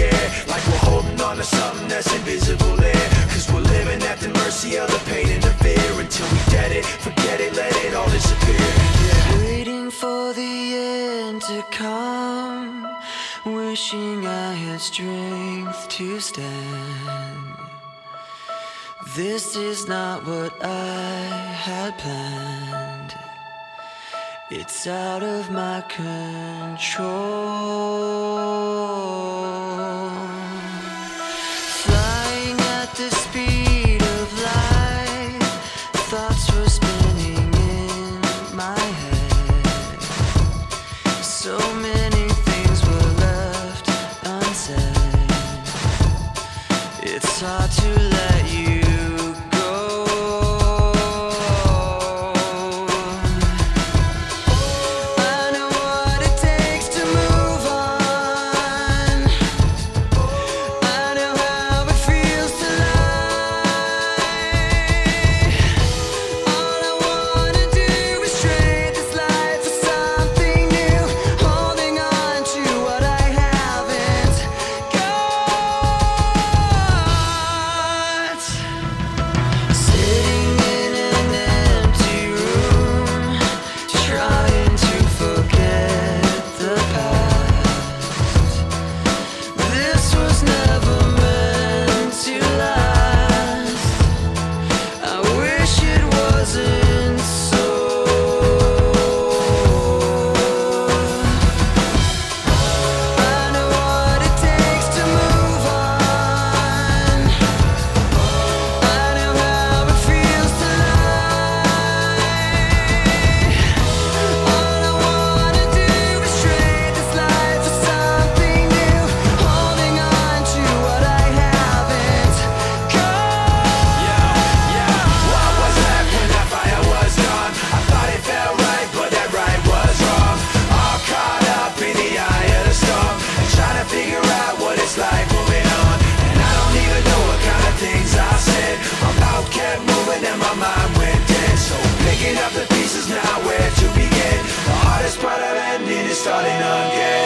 air Like we're holding on to something that's invisible there Cause we're living at the mercy of the pain and the fear. Until we get it, forget it, let it all disappear. Yeah. Waiting for the end to come. Wishing I had strength to stand. This is not what I had planned. It's out of my control. starting again.